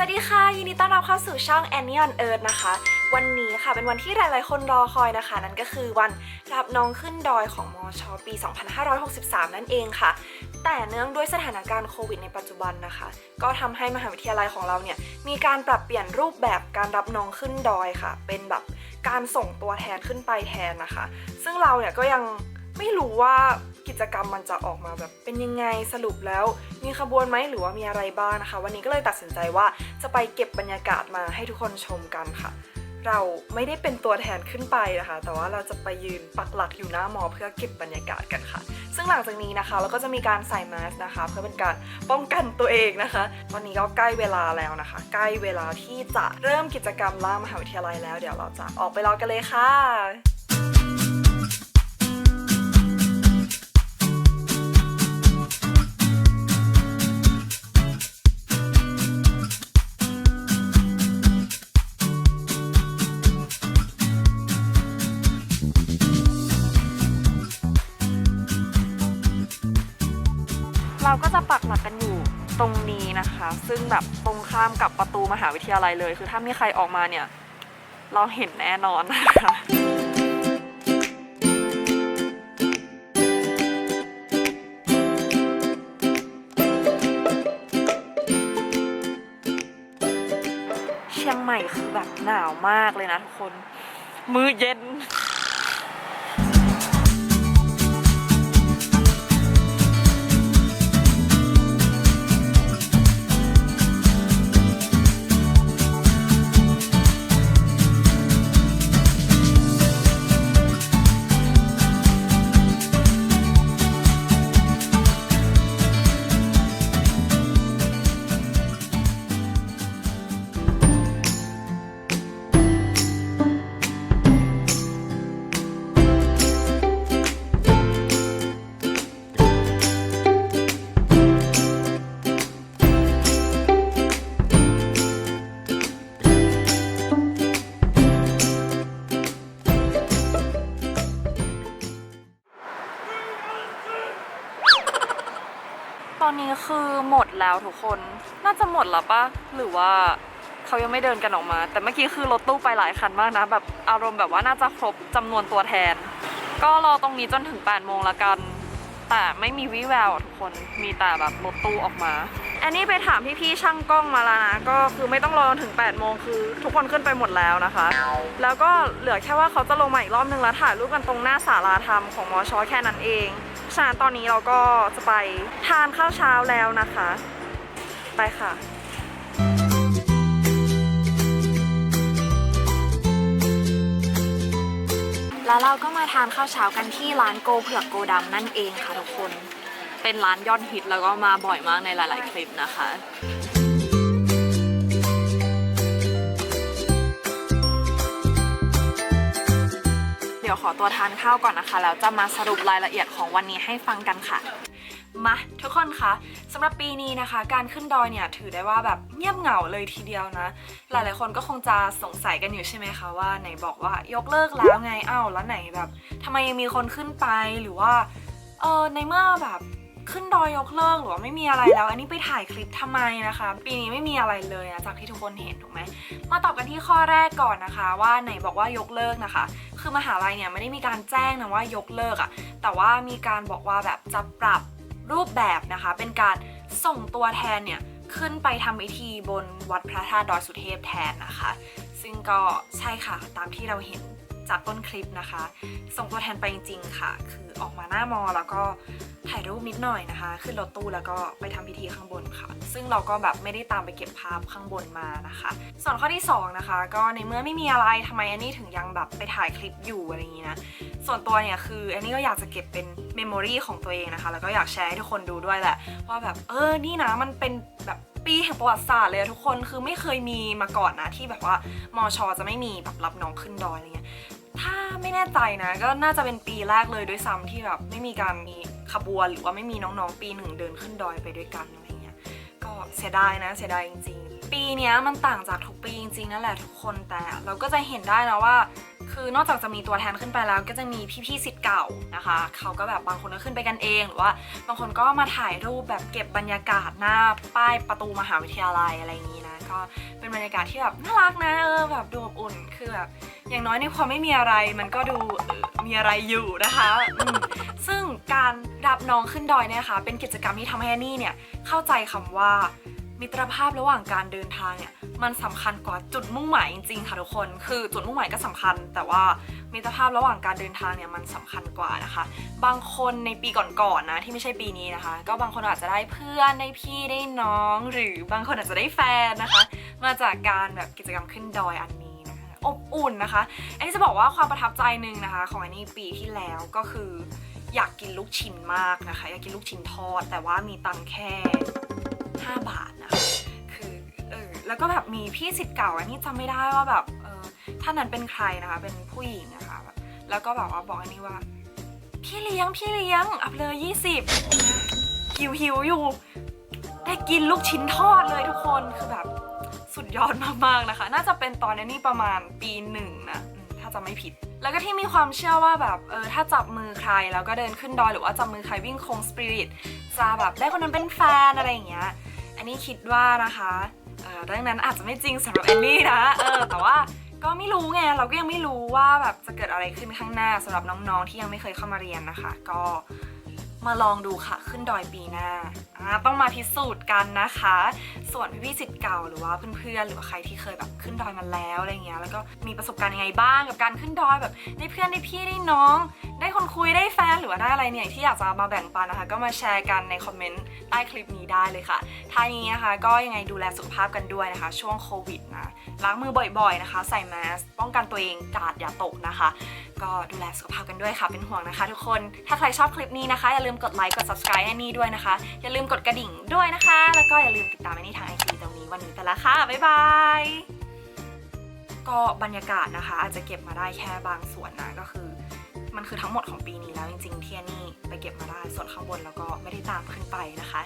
สวัสดีค่ะ ยินดีต้อนรับเข้าสู่ช่อง Annie on Earth นะคะ วันนี้ค่ะเป็นวันที่หลาย ๆ คนรอคอยนะคะ นั่นก็คือวันรับน้องขึ้นดอยของมอชอปี 2563 นั่นเองค่ะ แต่เนื่องด้วยสถานการณ์โควิดในปัจจุบันนะคะ ก็ทำให้มหาวิทยาลัยของเราเนี่ย มีการปรับเปลี่ยนรูปแบบการรับน้องขึ้นดอยค่ะ เป็นแบบการส่งตัวแทนขึ้นไปแทนนะคะ ซึ่งเราเนี่ยก็ยัง ไม่รู้ว่ากิจกรรมมันจะออกมาแบบเป็นยังไงสรุปแล้ว มีขบวนไหมหรือว่ามีอะไรบ้างนะคะ วันนี้ก็เลยตัดสินใจว่าจะไปเก็บบรรยากาศมาให้ทุกคนชมกันค่ะ เราไม่ได้เป็นตัวแทนขึ้นไปนะคะ แต่ว่าเราจะไปยืนปักหลักอยู่หน้ามอเพื่อเก็บบรรยากาศกันค่ะ ซึ่งหลังจากนี้นะคะ เราก็จะมีการใส่แมสนะคะ เพื่อเป็นการป้องกันตัวเองนะคะ ตอนนี้ก็ใกล้เวลาแล้วนะคะ ใกล้เวลาที่จะเริ่มกิจกรรมล่ามหาวิทยาลัยแล้ว เดี๋ยวเราจะออกไปรอกันเลยค่ะ ปักหลักกันอยู่ตรงนี้นะคะ ซึ่งแบบตรงข้ามกับประตูมหาวิทยาลัยเลย คือถ้ามีใครออกมาเนี่ย เราเห็นแน่นอนนะคะเชียงใหม่คือแบบหนาวมากเลยนะทุกคน มือเย็น ตอนนี้คือหมดแล้วทุกคน น่าจะหมดแล้วปะหรือว่าเขายังไม่เดินกันออกมา แต่เมื่อกี้คือรถตู้ไปหลายคันมากนะ แบบอารมณ์แบบว่าน่าจะครบจำนวนตัวแทน ก็รอตรงนี้จนถึง8โมงละกัน แต่ไม่มีวิแววทุกคน มีแต่แบบรถตู้ออกมา อันนี้ไปถามพี่ๆช่างกล้องมาแล้วนะ ก็คือไม่ต้องรอจนถึง8โมงคือ ทุกคนขึ้นไปหมดแล้วนะคะ แล้วก็เหลือแค่ว่าเขาจะลงมาอีกรอบนึงแล้วถ่ายรูปกันตรงหน้าศาลาธรรมของมอชอแค่นั้นเอง ฉะนั้นตอนนี้เราก็จะไปทานข้าวเช้าแล้วนะคะ ไปค่ะแล้วเราก็มาทานข้าวเช้ากันที่ร้านโกเผือกโกดำนั่นเองค่ะทุกคน เป็นร้านยอดฮิตแล้วก็มาบ่อยมากในหลาย ๆ คลิปนะคะ ขอตัวทานข้าวก่อนนะคะ แล้วจะมาสรุปรายละเอียดของวันนี้ให้ฟังกันค่ะมาทุกคนคะสำหรับปีนี้นะคะ การขึ้นดอยเนี่ยถือได้ว่าแบบเงียบเหงาเลยทีเดียวนะ หลายๆคนก็คงจะสงสัยกันอยู่ใช่ไหมคะว่าไหนบอกว่ายกเลิกแล้วไงอ้าวแล้วไหนแบบทำไมยังมีคนขึ้นไปหรือว่าเออในเมื่อแบบ ขึ้นดอยยกเลิกหรือว่าไม่มีอะไรแล้ว อันนี้ไปถ่ายคลิปทำไมนะคะ ปีนี้ไม่มีอะไรเลยนะจากที่ทุกคนเห็นถูกไหมมาตอบกันที่ข้อแรกก่อนนะคะ ว่าไหนบอกว่ายกเลิกนะคะ คือมหาลัยเนี่ยไม่ได้มีการแจ้งนะว่ายกเลิกอะแต่ว่ามีการบอกว่าแบบจะปรับรูปแบบนะคะ เป็นการส่งตัวแทนเนี่ยขึ้นไปทำพิธีบนวัดพระธาตุดอยสุเทพแทนนะคะ ซึ่งก็ใช่ค่ะตามที่เราเห็น จากต้นคลิปนะคะ ส่งตัวแทนไปจริงๆค่ะ คือออกมาหน้ามอแล้วก็ถ่ายรูปนิดหน่อยนะคะ ขึ้นรถตู้แล้วก็ไปทำพิธีข้างบนค่ะ ซึ่งเราก็แบบไม่ได้ตามไปเก็บภาพข้างบนมานะคะ ส่วนข้อที่สองนะคะ ก็ในเมื่อไม่มีอะไรทำไมแอนนี้ถึงยังแบบไปถ่ายคลิปอยู่อะไรอย่างนี้นะ ส่วนตัวเนี่ยคือแอนนี้ก็อยากจะเก็บเป็นเมมโมรีของตัวเองนะคะ แล้วก็อยากแชร์ให้ทุกคนดูด้วยแหละว่าแบบเออนี่นะมันเป็นแบบปีแห่งประวัติศาสตร์เลยทุกคนคือไม่เคยมีมาก่อนนะที่แบบว่ามอชอจะไม่มีแบบรับน้องขึ้นดอยอะไรเงี้ย ถ้าไม่แน่ใจนะ ก็น่าจะเป็นปีแรกเลยด้วยซ้ำที่แบบไม่มีการมีขบวนหรือว่าไม่มีน้องๆ ปีหนึ่งเดินขึ้นดอยไปด้วยกันอะไรเงี้ยก็เสียดายนะเสียดายจริง ๆ ปีนี้มันต่างจากทุกปีจริงๆนั่นแหละทุกคนแต่เราก็จะเห็นได้นะว่า คือนอกจากจะมีตัวแทนขึ้นไปแล้ว ก็จะมีพี่ๆสิทธิ์เก่านะคะ เขาก็แบบบางคนก็ขึ้นไปกันเอง หรือว่าบางคนก็มาถ่ายรูปแบบเก็บบรรยากาศหน้าป้ายประตูมหาวิทยาลัยอะไรอย่างนี้นะก็เป็นบรรยากาศที่แบบน่ารักนะเออแบบดูอบอุ่นคือแบบอย่างน้อยในความไม่มีอะไรมันก็ดูมีอะไรอยู่นะคะซึ่งการรับน้องขึ้นดอยเนี่ยค่ะเป็นกิจกรรมที่ทำให้นนี่เนี่ยเข้าใจคำว่ามิตรภาพระหว่างการเดินทางเนี่ย มันสำคัญกว่าจุดมุ่งหมายจริงๆค่ะทุกคน คือจุดมุ่งหมายก็สำคัญ แต่ว่ามิตรภาพระหว่างการเดินทางเนี่ยมันสำคัญกว่านะคะ บางคนในปีก่อนๆนะที่ไม่ใช่ปีนี้นะคะ ก็บางคนอาจจะได้เพื่อนได้พี่ได้น้อง หรือบางคนอาจจะได้แฟนนะคะ มาจากการแบบกิจกรรมขึ้นดอยอันนี้นะคะอบอุ่นนะคะ อันนี้จะบอกว่าความประทับใจหนึ่งนะคะ ของอันนี้ปีที่แล้วก็คือ อยากกินลูกชิ้นมากนะคะ อยากกินลูกชิ้นทอด แต่ว่ามีตังแค่ 5 บาทนะคะ แล้วก็แบบมีพี่สิทธิ์เก่าอันนี้จำไม่ได้ว่าแบบเออท่านนั้นเป็นใครนะคะ เป็นผู้หญิงนะคะแบบแล้วก็แบบว่าบอกอันนี้ว่า พี่เลี้ยงพี่เลี้ยง อัพเลยยี่สิบหิวหิวอยู่ ได้กินลูกชิ้นทอดเลยทุกคนคือแบบสุดยอดมากๆนะคะ น่าจะเป็นตอนนี้ประมาณปีหนึ่งนะถ้าจะไม่ผิด แล้วก็ที่มีความเชื่อว่าแบบเออถ้าจับมือใครแล้วก็เดินขึ้นดอยหรือว่าจับมือใครวิ่งคงสปิริตจะแบบได้คนนั้นเป็นแฟนอะไรอย่างเงี้ยอันนี้คิดว่านะคะ เออเรื่องนั้นอาจจะไม่จริงสำหรับแอนนี่นะเออแต่ว่าก็ไม่รู้ไงเราก็ยังไม่รู้ว่าแบบจะเกิดอะไรขึ้นข้างหน้าสำหรับน้องๆที่ยังไม่เคยเข้ามาเรียนนะคะ ก็ มาลองดูค่ะ ขึ้นดอยปีหน้าต้องมาพิสูจน์กันนะคะ ส่วนพี่สิทธิ์เก่าหรือว่าเพื่อนๆหรือว่าใครที่เคยแบบขึ้นดอยมาแล้วอะไรเงี้ยแล้วก็มีประสบการณ์ยังไงบ้างกับการขึ้นดอยแบบได้เพื่อนได้พี่ได้น้อง ได้คนคุยได้แฟนหรือว่าได้อะไรเนี่ยที่อยากจะมาแบ่งปันนะคะ ก็มาแชร์กันในคอมเมนต์ใต้คลิปนี้ได้เลยค่ะท้ายนี้นะคะก็ยังไงดูแลสุขภาพกันด้วยนะคะ ช่วงโควิดนะล้างมือบ่อยๆนะคะ ใส่แมสป้องกันตัวเองกาดอย่าตกนะคะ ก็ดูแลสุขภาพกันด้วยค่ะเป็นห่วงนะคะ ทุกคนถ้าใครชอบคลิปนี้นะคะอย่าลืมกดไลค์กด subscribe ให้นี่ด้วยนะคะ อย่าลืมกดกระดิ่งด้วยนะคะ แล้วก็อย่าลืมติดตามไอ้นี่ทางไอจีตรงนี้วันนี้ไปละค่ะ บ๊ายบายก็บรรยากาศนะคะ อาจจะเก็บมาได้แค่บางส่วนนะก็คือ มันคือทั้งหมดของปีนี้แล้วจริงๆที่อันนี่ไปเก็บมาได้ส่วนข้างบนแล้วก็ไม่ได้ตามขึ้นไปนะคะ